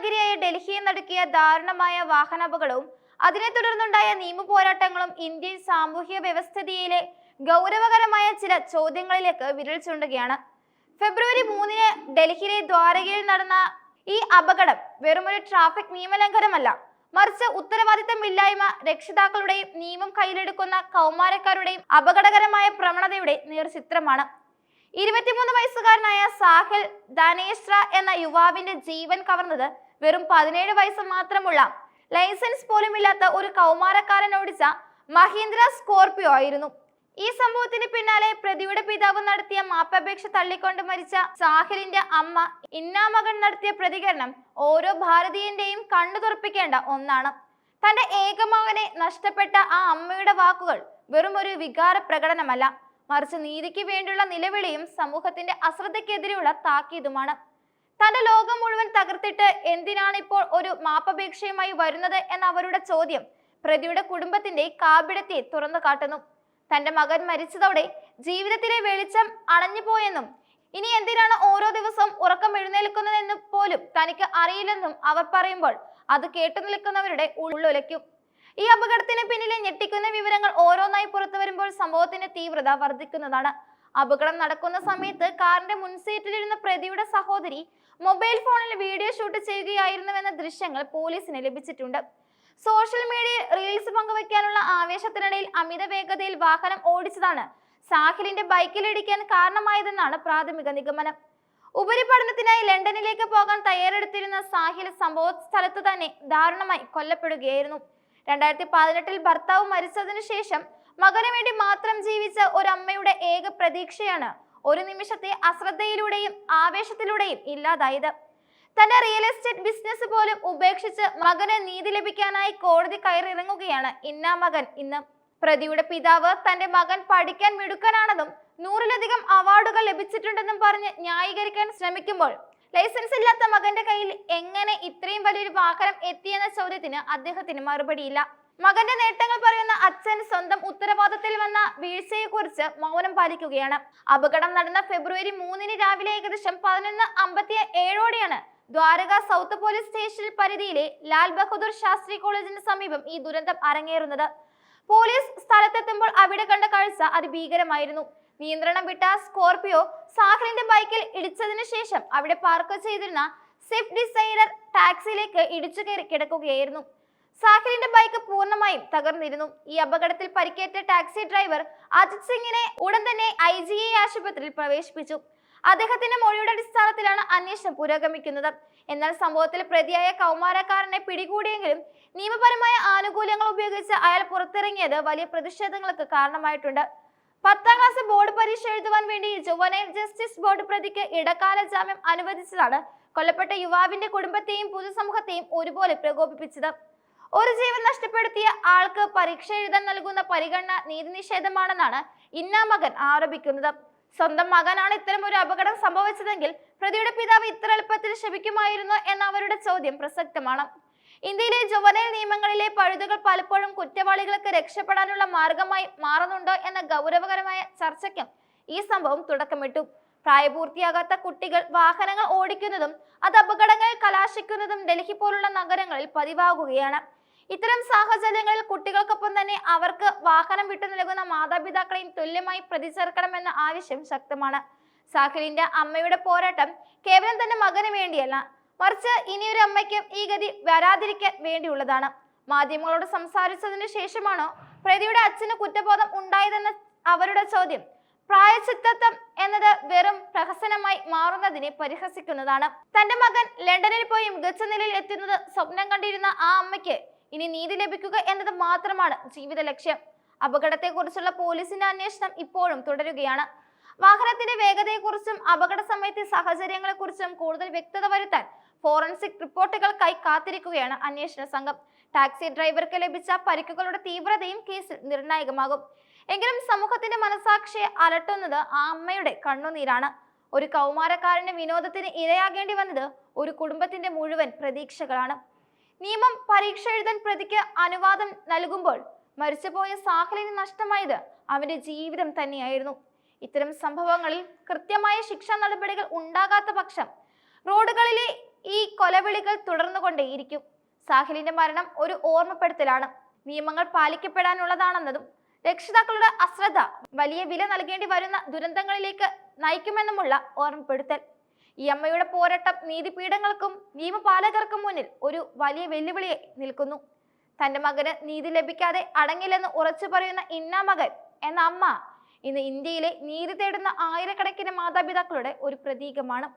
നഗരിയായ ഡൽഹിയിൽ നടക്കിയ ദാരുണമായ വാഹനാപകടവും അതിനെ തുടർന്നുണ്ടായ നിയമ പോരാട്ടങ്ങളും ഇന്ത്യൻ സാമൂഹ്യ വ്യവസ്ഥിതിയിലെ ഗൗരവകരമായ ചില ചോദ്യങ്ങളിലേക്ക് വിരൽ ചൂണ്ടുകയാണ്. ഫെബ്രുവരി മൂന്നിന് ഡൽഹിയിലെ ദ്വാരകയിൽ നടന്ന ഈ അപകടം വെറുമൊരു ട്രാഫിക് നിയമലംഘനമല്ല. മറിച്ച് ഉത്തരവാദിത്തമില്ലായ്മ രക്ഷിതാക്കളുടെയും നിയമം കയ്യിലെടുക്കുന്ന കൗമാരക്കാരുടെയും അപകടകരമായ പ്രവണതയുടെ നേർചിത്രമാണ്. ഇരുപത്തിമൂന്ന് വയസ്സുകാരനായ സാഹിൽ ധനേശ്ര എന്ന യുവാവിന്റെ ജീവൻ കവർന്നത് വെറും പതിനേഴ് വയസ്സ് മാത്രമുള്ള ലൈസൻസ് പോലുമില്ലാത്ത ഒരു കൗമാരക്കാരൻ ഓടിച്ച മഹീന്ദ്ര സ്കോർപിയോ ആയിരുന്നു. ഈ സംഭവത്തിന് പിന്നാലെ പ്രതിയുടെ പിതാവ് നടത്തിയ മാപ്പപേക്ഷ തള്ളിക്കൊണ്ട് മരിച്ച സാഹിലിന്റെ അമ്മ ഇന്നാ മകൻ നടത്തിയ പ്രതികരണം ഓരോ ഭാരതീയന്റെയും കണ്ണു തുറപ്പിക്കേണ്ട ഒന്നാണ്. തന്റെ ഏകമകനെ നഷ്ടപ്പെട്ട ആ അമ്മയുടെ വാക്കുകൾ വെറും ഒരു വികാര പ്രകടനമല്ല മറിച്ച് നീതിക്ക് വേണ്ടിയുള്ള നിലവിളിയും സമൂഹത്തിന്റെ അശ്രദ്ധയ്ക്കെതിരെയുള്ള താക്കീതുമാണ്. തന്റെ ലോകം മുഴുവൻ തകർത്തിട്ട് എന്തിനാണ് ഇപ്പോൾ ഒരു മാപ്പപേക്ഷയുമായി വരുന്നത് എന്ന അവരുടെ ചോദ്യം പ്രതിയുടെ കുടുംബത്തിന്റെ കാപിടത്തെ തുറന്നു കാട്ടുന്നു. തന്റെ മകൻ മരിച്ചതോടെ ജീവിതത്തിലെ വെളിച്ചം അണഞ്ഞു പോയെന്നും ഇനി എന്തിനാണ് ഓരോ ദിവസവും ഉറക്കം എഴുന്നേൽക്കുന്നതെന്ന് പോലും തനിക്ക് അറിയില്ലെന്നും അവർ പറയുമ്പോൾ അത് കേട്ടു നിൽക്കുന്നവരുടെ ഉള്ളുലയ്ക്കും ഈ അപകടത്തിന് പിന്നിലെ ഞെട്ടിക്കുന്ന വിവരങ്ങൾ ഓരോന്നായി പുറത്തു വരുമ്പോൾ സംഭവത്തിന്റെ തീവ്രത വർദ്ധിക്കുന്നതാണ്. അപകടം നടക്കുന്ന സമയത്ത് കാറിന്റെ മുൻസീറ്റിലിരുന്ന പ്രതിയുടെ സഹോദരി മൊബൈൽ ഫോണിൽ വീഡിയോ ഷൂട്ട് ചെയ്യുകയായിരുന്നുവെന്ന ദൃശ്യങ്ങൾ പോലീസിന് ലഭിച്ചിട്ടുണ്ട്. സോഷ്യൽ മീഡിയയിൽ റീൽസ് പങ്കുവെക്കാനുള്ള ആവേശത്തിനിടയിൽ അമിത വേഗതയിൽ വാഹനം ഓടിച്ചതാണ് സാഹിലിന്റെ ബൈക്കിലിടിക്കാൻ കാരണമായതെന്നാണ് പ്രാഥമിക നിഗമനം. ഉപരിപഠനത്തിനായി ലണ്ടനിലേക്ക് പോകാൻ തയ്യാറെടുത്തിരുന്ന സാഹിൽ സംഭവ സ്ഥലത്ത് തന്നെ ദാരുണമായി കൊല്ലപ്പെടുകയായിരുന്നു. രണ്ടായിരത്തി പതിനെട്ടിൽ ഭർത്താവ് മരിച്ചതിനു ശേഷം മകന് വേണ്ടി മാത്രം ജീവിച്ച ഒരമ്മയുടെ ഏക പ്രതീക്ഷയാണ് ഒരു നിമിഷത്തെ അശ്രദ്ധയിലൂടെയും ആവേശത്തിലൂടെയും ഇല്ലാതായത്. തന്റെ റിയൽ എസ്റ്റേറ്റ് ബിസിനസ് പോലും ഉപേക്ഷിച്ച് മകന് നീതി ലഭിക്കാനായി കോടതി കയറിറങ്ങുകയാണ് ഇന്ന മകൻ ഇന്ന്. പ്രതിയുടെ പിതാവ് തന്റെ മകൻ പഠിക്കാൻ മിടുക്കനാണെന്നും നൂറിലധികം അവാർഡുകൾ ലഭിച്ചിട്ടുണ്ടെന്നും പറഞ്ഞ് ന്യായീകരിക്കാൻ ശ്രമിക്കുമ്പോൾ ലൈസൻസ് ഇല്ലാത്ത മകന്റെ കയ്യിൽ എങ്ങനെ ഇത്രയും വലിയൊരു വാഹനം എത്തിയെന്ന ചോദ്യത്തിന് അദ്ദേഹത്തിന് മറുപടിയില്ല. മകന്റെ നേട്ടങ്ങൾ പറയുന്ന അച്ഛൻ സ്വന്തം ഉത്തരവാദിത്തത്തിൽ വന്ന വീഴ്ചയെക്കുറിച്ച് മൗനം പാലിക്കുകയാണ്. അപകടം നടന്ന ഫെബ്രുവരി മൂന്നിന് രാവിലെ ഏകദേശം പതിനൊന്ന് അമ്പത്തി ഏഴോടെയാണ് ദ്വാരക സൗത്ത് പോലീസ് സ്റ്റേഷൻ പരിധിയിലെ ലാൽ ബഹദൂർ ശാസ്ത്രി കോളേജിന് സമീപം ഈ ദുരന്തം അരങ്ങേറുന്നത്. പോലീസ് സ്ഥലത്തെത്തുമ്പോൾ അവിടെ കണ്ട കാഴ്ച അതിഭീകരമായിരുന്നു. നിയന്ത്രണം വിട്ട സ്കോർപിയോ സാഹിലിന്റെ ബൈക്കിൽ ഇടിച്ചതിനു ശേഷം അവിടെ പാർക്ക് ചെയ്തിരുന്ന സ്വിഫ്റ്റ് ഡിസൈനർ ടാക്സിയിലേക്ക് ഇടിച്ചു കയറി കിടക്കുകയായിരുന്നു. സാഹിലിന്റെ ബൈക്ക് പൂർണമായും തകർന്നിരുന്നു. ഈ അപകടത്തിൽ പരിക്കേറ്റ ടാക്സി ഡ്രൈവർ അജിത് സിംഗിനെ ഉടൻ തന്നെ ഐ ജി ഐ ആശുപത്രിയിൽ പ്രവേശിപ്പിച്ചു. അദ്ദേഹത്തിന്റെ മൊഴിയുടെ അടിസ്ഥാനത്തിലാണ് അന്വേഷണം പുരോഗമിക്കുന്നത്. എന്നാൽ സംഭവത്തിൽ പ്രതിയായ കൗമാരക്കാരനെ പിടികൂടിയെങ്കിലും നിയമപരമായ ആനുകൂല്യങ്ങൾ ഉപയോഗിച്ച് അയാൾ പുറത്തിറങ്ങിയത് വലിയ പ്രതിഷേധങ്ങൾക്ക് കാരണമായിട്ടുണ്ട്. പത്താം ക്ലാസ് ബോർഡ് പരീക്ഷ എഴുതുവാൻ വേണ്ടി ജുവനൈൽ ജസ്റ്റിസ് ബോർഡ് പ്രതിക്ക് ഇടക്കാല ജാമ്യം അനുവദിച്ചതാണ് കൊല്ലപ്പെട്ട യുവാവിന്റെ കുടുംബത്തെയും പൊതുസമൂഹത്തെയും ഒരുപോലെ പ്രകോപിപ്പിച്ചത്. ഒരു ജീവൻ നഷ്ടപ്പെടുത്തിയ ആൾക്ക് പരീക്ഷ എഴുതാൻ നൽകുന്ന പരിഗണന നീതി നിഷേധമാണെന്നാണ് ഇന്ന മകൻ ആരോപിക്കുന്നത്. സ്വന്തം മകനാണ് ഇത്തരം ഒരു അപകടം സംഭവിച്ചതെങ്കിൽ പ്രതിയുടെ പിതാവ് ഇത്ര എളുപ്പത്തിൽ ക്ഷമിക്കുമായിരുന്നു എന്ന അവരുടെ ചോദ്യം പ്രസക്തമാണ്. ഇന്ത്യയിലെ ജുവനൈൽ നിയമങ്ങളിലെ പഴുതുകൾ പലപ്പോഴും കുറ്റവാളികൾക്ക് രക്ഷപ്പെടാനുള്ള മാർഗമായി മാറുന്നുണ്ടോ എന്ന ഗൗരവകരമായ ചർച്ചയ്ക്കും ഈ സംഭവം തുടക്കമിട്ടു. പ്രായപൂർത്തിയാകാത്ത കുട്ടികൾ വാഹനങ്ങൾ ഓടിക്കുന്നതും അത് അപകടങ്ങളിൽ കലാശിക്കുന്നതും ഡൽഹി പോലുള്ള നഗരങ്ങളിൽ പതിവാകുകയാണ്. ഇത്തരം സാഹചര്യങ്ങളിൽ കുട്ടികൾക്കൊപ്പം തന്നെ അവർക്ക് വാഹനം വിട്ടു നൽകുന്ന മാതാപിതാക്കളെയും തുല്യമായി പ്രതിചേർക്കണമെന്ന ആവശ്യം ശക്തമാണ്. സാഹിലിന്റെ അമ്മയുടെ പോരാട്ടം കേവലം തന്റെ മകന് വേണ്ടിയല്ല മറിച്ച് ഇനിയൊരു അമ്മയ്ക്കും ഈ ഗതി വരാതിരിക്കാൻ വേണ്ടിയുള്ളതാണ്. മാധ്യമങ്ങളോട് സംസാരിച്ചതിന് ശേഷമാണോ പ്രതിയുടെ അച്ഛന് കുറ്റബോധം ഉണ്ടായതെന്ന അവരുടെ ചോദ്യം. പ്രായച്ചിത്തത്വം എന്നത് വെറും പ്രഹസനമായി മാറുന്നതിനെ പരിഹസിക്കുന്നതാണ്. തന്റെ മകൻ ലണ്ടനിൽ പോയി മികച്ച നിലയിൽ എത്തുന്നത് സ്വപ്നം കണ്ടിരുന്ന ആ അമ്മയ്ക്ക് ഇനി നീതി ലഭിക്കുക എന്നത് മാത്രമാണ് ജീവിത ലക്ഷ്യം. അപകടത്തെക്കുറിച്ചുള്ള പോലീസിന്റെ അന്വേഷണം ഇപ്പോഴും തുടരുകയാണ്. വാഹനത്തിന്റെ വേഗതയെക്കുറിച്ചും അപകട സമയത്തെ സാഹചര്യങ്ങളെക്കുറിച്ചും കൂടുതൽ വ്യക്തത വരുത്താൻ ഫോറൻസിക് റിപ്പോർട്ടുകൾക്കായി കാത്തിരിക്കുകയാണ് അന്വേഷണ സംഘം. ടാക്സി ഡ്രൈവർക്ക് ലഭിച്ച പരിക്കുകളുടെ തീവ്രതയും കേസിൽ നിർണായകമാകും. എങ്കിലും സമൂഹത്തിന്റെ മനസാക്ഷിയെ അലട്ടുന്നത് ആ അമ്മയുടെ കണ്ണുനീരാണ്. ഒരു കൗമാരക്കാരന്റെ വിനോദത്തിന് ഇരയാകേണ്ടി വന്നത് ഒരു കുടുംബത്തിന്റെ മുഴുവൻ പ്രതീക്ഷകളാണ്. നിയമം പരീക്ഷ എഴുതാൻ പ്രതിക്ക് അനുവാദം നൽകുമ്പോൾ മരിച്ചുപോയ സാഹലിന് നഷ്ടമായത് അവന്റെ ജീവിതം തന്നെയായിരുന്നു. ഇത്തരം സംഭവങ്ങളിൽ കൃത്യമായ ശിക്ഷാ നടപടികൾ ഉണ്ടാകാത്ത പക്ഷം റോഡുകളിലെ ഈ കൊലവിളികൾ തുടർന്നുകൊണ്ടേയിരിക്കും. സാഹിലിന്റെ മരണം ഒരു ഓർമ്മപ്പെടുത്തലാണ്. നിയമങ്ങൾ പാലിക്കപ്പെടാനുള്ളതാണെന്നതും രക്ഷിതാക്കളുടെ അശ്രദ്ധ വലിയ വില നൽകേണ്ടി വരുന്ന ദുരന്തങ്ങളിലേക്ക് നയിക്കുമെന്നുമുള്ള ഓർമ്മപ്പെടുത്തൽ. ഈ അമ്മയുടെ പോരാട്ടം നീതിപീഠങ്ങൾക്കും നിയമപാലകർക്കും മുന്നിൽ ഒരു വലിയ വെല്ലുവിളിയെ നിൽക്കുന്നു. തന്റെ മകന് നീതി ലഭിക്കാതെ അടങ്ങില്ലെന്ന് ഉറച്ചു പറയുന്ന ഇന്ന മകൻ എന്ന അമ്മ ഇന്ന് ഇന്ത്യയിലെ നീതി തേടുന്ന ആയിരക്കണക്കിന് മാതാപിതാക്കളുടെ ഒരു പ്രതീകമാണ്.